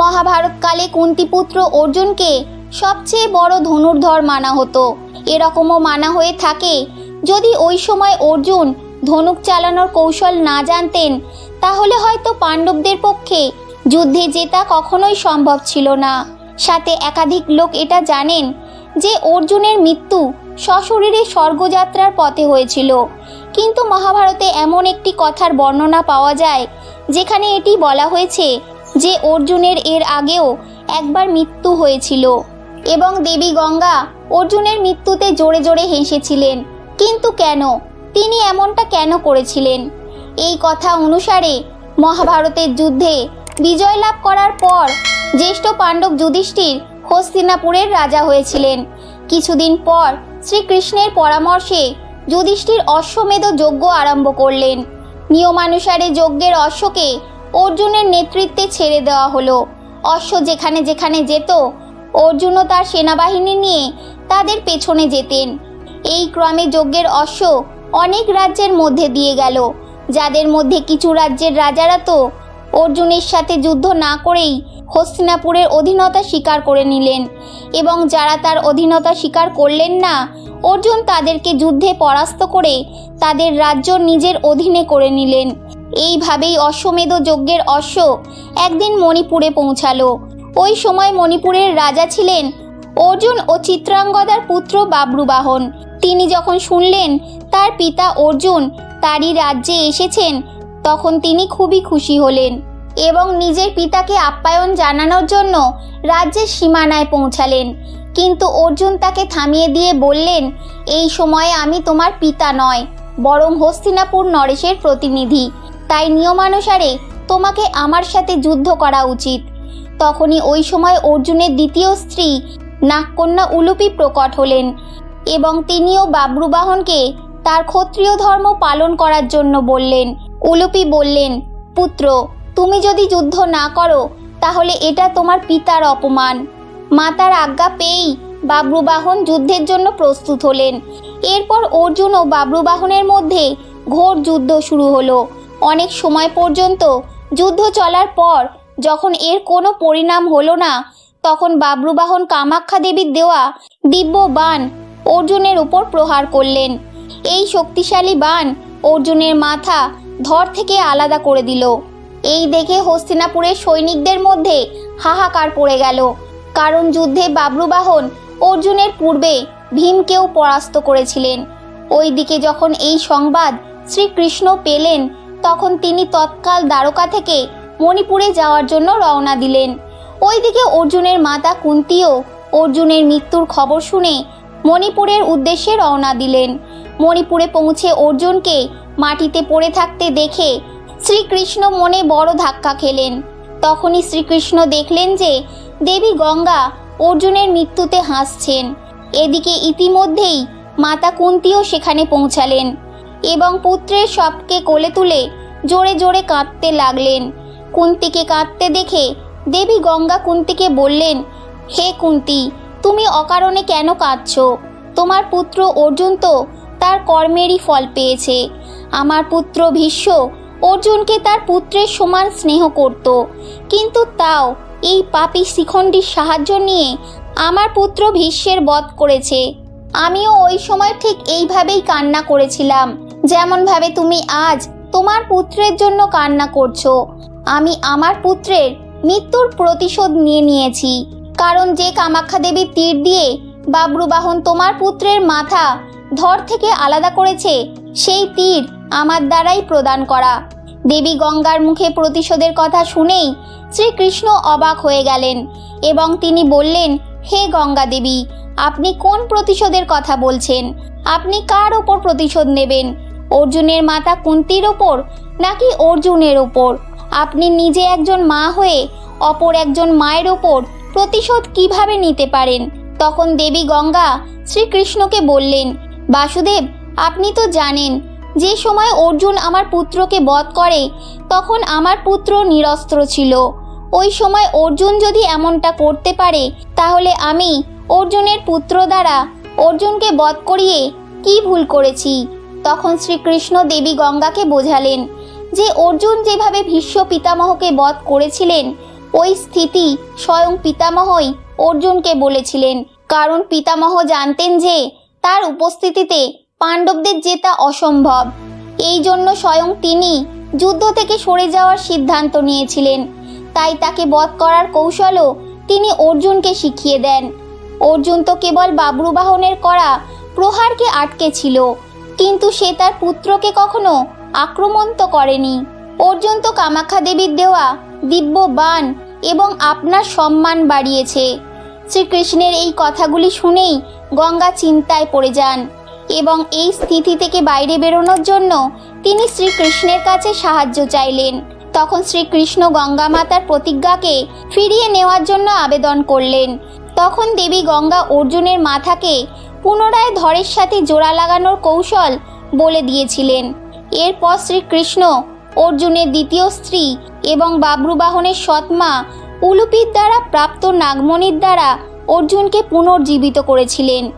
মহাভারতকালে কুন্তিপুত্র অর্জুনকে সবচেয়ে বড় ধনুর্ধর মানা হতো। এরকমও মানা হয়ে থাকে, যদি ওই সময় অর্জুন ধনুক চালানোর কৌশল না জানতেন, তাহলে হয়তো পাণ্ডবদের পক্ষে যুদ্ধে জেতা কখনোই সম্ভব ছিল না। সাথে একাধিক লোক এটা জানেন যে অর্জুনের মৃত্যু সশরীরে স্বর্গযাত্রার পথে হয়েছিল। কিন্তু মহাভারতে এমন একটি কথার বর্ণনা পাওয়া যায়, যেখানে এটি বলা হয়েছে যে অর্জুনের এর আগেও একবার মৃত্যু হয়েছিল। এবং দেবী গঙ্গা অর্জুনের মৃত্যুতে জোরে জোরে হেসেছিলেন। কিন্তু কেন? তিনি এমনটা কেন করেছিলেন? এই কথা অনুসারে মহাভারতের যুদ্ধে বিজয় লাভ করার পর জ্যেষ্ঠ পাণ্ডব যুধিষ্ঠির হস্তিনাপুরের রাজা হয়েছিলেন। কিছুদিন পর শ্রীকৃষ্ণের পরামর্শে যুধিষ্ঠির অশ্বমেধ যজ্ঞ আরম্ভ করলেন। নিয়মানুসারে যজ্ঞের অশ্বকে অর্জুনের নেতৃত্বে ছেড়ে দেওয়া হলো। অশ্ব যেখানে যেখানে যেত, অর্জুনও তার সেনাবাহিনী নিয়ে তাদের পেছনে যেতেন। এই ক্রমে যজ্ঞের অশ্ব অনেক রাজ্যের মধ্যে দিয়ে গেল। যাদের মধ্যে কিছু রাজ্যের রাজারা তো অর্জুনের সাথে যুদ্ধ না করেই হস্তিনাপুরের অধীনতা স্বীকার করে নিলেন এবং যারা তার অধীনতা স্বীকার করলেন না, অর্জুন তাদেরকে যুদ্ধে পরাস্ত করে তাদের রাজ্য নিজের অধীনে করে নিলেন। এইভাবেই অশ্বমেধ যজ্ঞের অশ্ব একদিন মণিপুরে পৌঁছালো। ওই সময় মণিপুরের রাজা ছিলেন অর্জুন ও চিত্রাঙ্গদার পুত্র বাবরুবাহন। তিনি যখন শুনলেন তার পিতা অর্জুন তারই রাজ্যে এসেছেন, তখন তিনি খুবই খুশি হলেন এবং নিজের পিতাকে আপ্যায়ন জানানোর জন্য রাজ্যের সীমানায় পৌঁছালেন। কিন্তু অর্জুন তাকে থামিয়ে দিয়ে বললেন, এই সময়ে আমি তোমার পিতা নয়, বরং হস্তিনাপুর নরেশের প্রতিনিধি। তাই নিয়মানুসারে তোমাকে আমার সাথে যুদ্ধ করা উচিত। তখনই ওই সময় অর্জুনের দ্বিতীয় স্ত্রী নাগকন্যা উলুপি প্রকট হলেন এবং তিনিও বাবরুবাহনকে তার ক্ষত্রিয় ধর্ম পালন করার জন্য বললেন। উলুপি বললেন, পুত্র, তুমি যদি যুদ্ধ না করো, তাহলে এটা তোমার পিতার অপমান। মাতার আজ্ঞা পেয়েই বাবরুবাহন যুদ্ধের জন্য প্রস্তুত হলেন। এরপর অর্জুন ও বাবরুবাহনের মধ্যে ঘোর যুদ্ধ শুরু হলো। অনেক সময় পর্যন্ত যুদ্ধ চলার পর যখন এর কোনো পরিণাম হলো না, তখন বাবরুবাহন কামাখ্যা দেবীর দেওয়া দিব্য বান অর্জুনের উপর প্রহার করলেন। এই শক্তিশালী বান অর্জুনের মাথা ধর থেকে আলাদা করে দিল। এই দেখে হস্তিনাপুরের সৈনিকদের মধ্যে হাহাকার পড়ে গেল। কারণ যুদ্ধে বাবরুবাহন অর্জুনের পূর্বে ভীমকেও পরাস্ত করেছিলেন। ওইদিকে যখন এই সংবাদ শ্রীকৃষ্ণ পেলেন তখন তিনি তৎকাল দ্বারকা থেকে মণিপুরে যাওয়ার জন্য রওনা দিলেন। ওইদিকে অর্জুনের মাতা কুন্তিও অর্জুনের মৃত্যুর খবর শুনে মণিপুরের উদ্দেশ্যে রওনা দিলেন। মণিপুরে পৌঁছে অর্জুনকে মাটিতে পড়ে থাকতে দেখে শ্রীকৃষ্ণ মনে বড় ধাক্কা খেলেন। তখনই শ্রীকৃষ্ণ দেখলেন যে দেবী গঙ্গা অর্জুনের মৃত্যুতে হাসছেন। এদিকে ইতিমধ্যেই মাতা কুন্তিও সেখানে পৌঁছালেন। এবং পুত্রের সবকে কোলে তুলে জোরে জোরে কাঁদতে লাগলেন। কুন্তিকে কাঁদতে দেখে দেবী গঙ্গা কুন্তিকে বললেন, হে কুন্তি, তুমি অকারণে কেন কাঁদছ? তোমার পুত্র অর্জুন তো তার কর্মেরই ফল পেয়েছে। আমার পুত্র ভীষ্ম অর্জুনকে তার পুত্রের সমান স্নেহ করত। কিন্তু তাও এই পাপি শিখণ্ডীর সাহায্য নিয়ে আমার পুত্র ভীষ্মের বধ করেছে। আমিও ওই সময় ঠিক এইভাবেই কান্না করেছিলাম। যেমনভাবে তুমি আজ তোমার পুত্রের জন্য কান্না করছ, আমি আমার পুত্রের মৃত্যুর প্রতিশোধ নিয়ে নিয়েছি। কারণ যে কামাখ্যা দেবীর তীর দিয়ে বাবরুবাহন তোমার পুত্রের মাথা ধর থেকে আলাদা করেছে, সেই তীর আমার দ্বারাই প্রদান করা। দেবী গঙ্গার মুখে প্রতিশোধের কথা শুনেই শ্রীকৃষ্ণ অবাক হয়ে গেলেন এবং তিনি বললেন, হে গঙ্গা দেবী, আপনি কোন প্রতিশোধের কথা বলছেন? আপনি কার ওপর প্রতিশোধ নেবেন? অর্জুনের মাতা কুন্তির ওপর নাকি অর্জুনের ওপর? আপনি নিজে একজন মা হয়ে অপর একজন মায়ের ওপর প্রতিশোধ কীভাবে নিতে পারেন? তখন দেবী গঙ্গা শ্রীকৃষ্ণকে বললেন, বাসুদেব, আপনি তো জানেন, যে সময় অর্জুন আমার পুত্রকে বধ করে, তখন আমার পুত্র নিরস্ত্র ছিল। ওই সময় অর্জুন যদি এমনটা করতে পারে, তাহলে আমি অর্জুনের পুত্র দ্বারা অর্জুনকে বধ করিয়ে কি ভুল করেছি? তখন শ্রীকৃষ্ণ দেবী গঙ্গাকে বোঝালেন যে অর্জুন যেভাবে ভীষ্ম পিতামহকে বধ করেছিলেন, ওই স্থিতি স্বয়ং পিতামহই অর্জুনকে বলেছিলেন। কারণ পিতামহ জানতেন যে তার উপস্থিতিতে পাণ্ডবদের জেতা অসম্ভব। এই জন্য স্বয়ং তিনি যুদ্ধ থেকে সরে যাওয়ার সিদ্ধান্ত নিয়েছিলেন। তাই তাকে বধ করার কৌশলও তিনি অর্জুনকে শিখিয়ে দেন। অর্জুন তো কেবল বাবরুবাহনের করা প্রহারকে আটকে ছিল। কিন্তু সে তার পুত্রকে কখনো আক্রমণ তো করেনি। অর্জুন তো কামাখ্যা দেবীর দেওয়া দিব্য বান এবং আপনার সম্মান বাড়িয়েছে। শ্রীকৃষ্ণের এই কথাগুলি শুনেই গঙ্গা চিন্তায় পড়ে যান এবং এই স্থিতি থেকে বাইরে বেরোনোর জন্য তিনি শ্রীকৃষ্ণের কাছে সাহায্য চাইলেন। তখন শ্রীকৃষ্ণ গঙ্গা মাতার প্রতিজ্ঞাকে ফিরিয়ে নেওয়ার জন্য আবেদন করলেন। তখন দেবী গঙ্গা অর্জুনের মাথাকে পুনরায় ধরের সাথে জোড়া লাগানোর কৌশল বলে দিয়েছিলেন। এরপর শ্রীকৃষ্ণ, অর্জুনের দ্বিতীয় স্ত্রী এবং বাবরুবাহনের সৎমা উলুপির দ্বারা প্রাপ্ত নাগমণির দ্বারা অর্জুনকে পুনর্জীবিত করেছিলেন।